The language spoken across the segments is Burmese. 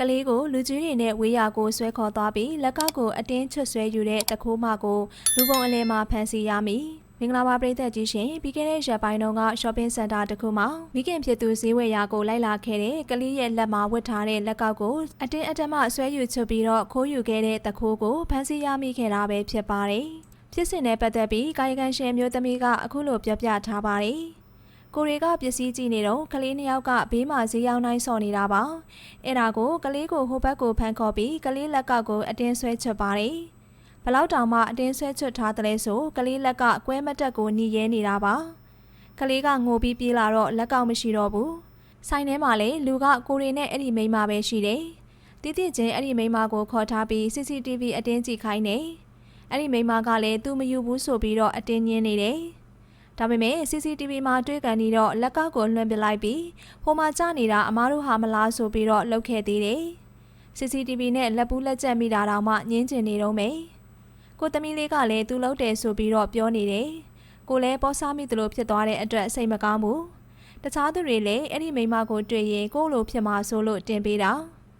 ကလေးကိုလူကြီးတွေနဲ့ဝေးရာကိုဆွဲခေါ်သွားပြီးလက်ကောက်ကိုအတင်းချွတ်ဆွဲယူတဲ့တခိုးမကိုလူပုံအလဲမှာဖမ်းဆီးရမည်မင်္ဂလာပါပရိသတ်ကြီးရှင်ပြီးခဲ့တဲ့ရက်ပိုင်းတုန်းက shopping center တစ်ခုမှာမိခင်ဖြစ်သူဈေးဝယ်ရာကိုလိုက်လာခဲ့တဲ့ကလေးရဲ့လက်မှာဝတ်ထားတဲ့လက်ကောက်ကိုအတင်းအဓမ္မဆွဲယူချွတ်ပြီးတော့ခိုးယူခဲ့တဲ့တခိုးကိုဖမ်းဆီးရမိခဲ့တာပဲဖြစ်ပါတယ်ဖြစ်စဉ်နဲ့ပတ်သက်ပြီးကာယကံရှင်မျိုးသမီးကအခုလိုပြောပြထားပါတယ် ကိုရီကပစ္စည်းကြည့်နေတော့ကလေးနှစ်ယောက်ကဘေးမှာဈေးရောက်နိုင်စော်နေတာပါအဲ့ဒါကိုကလေးကိုဟိုဘက်ကိုဖမ်းခေါ်ပြီးကလေးလက်ကောက်ကိုအတင်းဆွဲချွတ်ပါတယ်ဘလောက်တောင်မှအတင်းဆွဲချွတ်ထားတယ်လဲဆိုကလေးလက်ကကွဲမတက်ကိုหนีရဲနေတာပါကလေးကငိုပြီးပြေးလာတော့လက်ကောက်မရှိတော့ဘူးဆိုင်ထဲမှာလည်းလူကကိုရီနဲ့အဲ့ဒီမိန်းမပဲရှိတယ်တိတိချင်းအဲ့ဒီမိန်းမကိုခေါ်ထားပြီး CCTV အတင်းကြည့်ခိုင်းနေအဲ့ဒီမိန်းမကလည်းသူမယူဘူးဆိုပြီးတော့အတင်းညင်းနေတယ် ဒါပေမဲ့ CCTV မှာတွေ့ကန်နေတော့လက်ကောက်ကိုလွှင့်ပစ်လိုက်ပြီးဟိုမှာကျနေတာအမားတို့ဟာမလားဆိုပြီးတော့လှုပ်ခဲ့သေးတယ်။ CCTV နဲ့လက်ပူးလက်ကျက်မိတာတောင်မှညင်းကျင်နေတော့မယ်။ကိုသမီးလေးကလည်းသူ့လှုပ်တယ်ဆိုပြီးတော့ပြောနေတယ်။ကိုလည်းပေါ်စားမိသလိုဖြစ်သွားတဲ့အတွက်စိတ်မကောင်းဘူး။တခြားသူတွေလည်းအဲ့ဒီမိန်းမကိုတွေ့ရင်ကိုယ့်လိုဖြစ်မှာဆိုလို့တင်ပေးတာ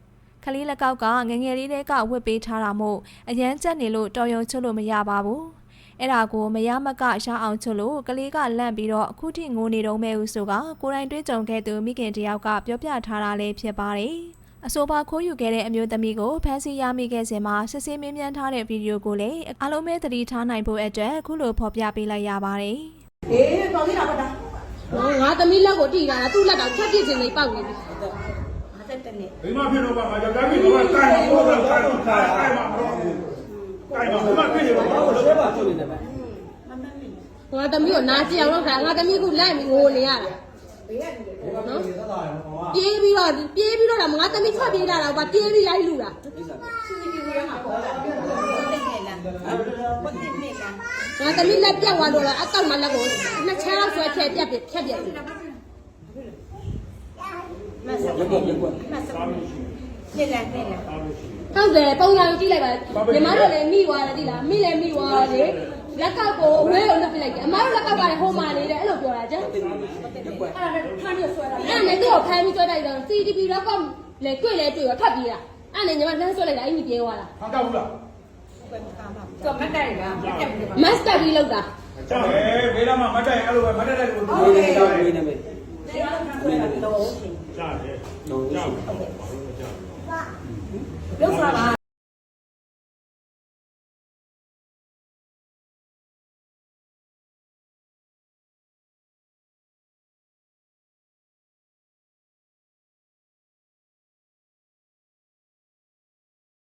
။ခလေးလက်ကောက်ကငယ်ငယ်လေးတွေကဝတ်ပေးထားတာမို့အရန်ကျက်နေလို့တော်ရုံချွတ်လို့မရပါဘူး။ အဲ့ဒါကိုမရမကရအောင်ချွတ်လို့ကလေးကလန့်ပြီးတော့အခုထိငိုနေတော့မဲဦးဆိုကကိုယ်တိုင်တွေ့ကြုံခဲ့သူမိခင်တယောက်ကပြောပြထားတာလည်းဖြစ်ပါတယ်။အဆိုပါခိုးယူခဲ့တဲ့အမျိုးသမီးကိုဖမ်းဆီးရမိခဲ့စဉ်မှာစစ်ဆေးမင်းမြန်းထားတဲ့ဗီဒီယိုကိုလည်းအားလုံးပဲသတိထားနိုင်ဖို့အတွက်အခုလိုဖော်ပြပေးလိုက်ရပါတယ်။အေးတော်သေးတာပါတာနော်ငါသမီးလက်ကိုတိတာလားသူ့လက်တော့ချက်ပြစ်စင်လေးပေါက်နေပြီမသက်တဲ့နဲ့မိမဖြစ်တော့ပါငါကြောက်ကြပြီတော့တိုင်တော့တိုင်တော့တိုင်တော့ တိုင်မှာတော့တိုင်မှာဘာမှဖြစ်နေတော့ဘာလို့လဲပါကျွနေတယ်ဗျမမမင်းငါသမီးကိုနားကြည့်အောင်လုပ်တာငါသမီးကလိုက်ပြီးငိုနေရတာဘေးကနေတယ်နော်ပြေးပြီးတော့ပြေးပြီးတော့ငါသမီးထွက်ပြေးလာတော့ဗာပြေးပြီးလိုက်လူတာစီစီတီဗီထဲမှာပေါ်လာတယ်တက်နေလားဟုတ်တယ်နေလားငါသမီးလက်ပြတ်သွားတော့လားအကောက်မလက်ကိုနှစ်ချမ်းလောက်ဆွဲချဲပြတ်ပြတ်ဖြတ်ပြတ်ပြီမဆပ်ရက်ကွက်ရက်ကွက်မဆပ် နေလားနေလားဟုတ်တယ်ပုံစံကြည့်လိုက်ပါညီမတို့လည်းမိသွားတယ်ဒီလားမိလည်းမိသွားတယ်လက်ကောက်ကိုဝဲကိုနှုတ်ပြလိုက်တယ်အမတို့လက်ကောက်ကလည်းဟိုမှာနေတယ်အဲ့လိုပြောတာကျန်ရက်ကွက်အဲ့ဒါနဲ့ဖမ်းပြီးဆွဲတာအဲ့နဲ့သူ့ကိုဖမ်းပြီးဆွဲလိုက်တော့ CTV တော့ကောလေတွေ့လေတွေ့တော့ထပ်ပြီးတာအဲ့နဲ့ညီမလှမ်းဆွဲလိုက်တာအဲ့ဒီပြေးသွားတာဟာတော့ဘူးလားကွက်ကားပါတော့မတ်တယ်ကမတ်တယ်ပြီမတ်စတာပြီးလောက်တာကြောက်တယ်ဘေးလာမှာမတ်တိုင်အဲ့လိုပဲမတ်တက်တဲ့လူကိုဟုတ်တယ်ဟုတ်တယ်နေမယ်တော့ကြားတယ်ရုပ်စားပါ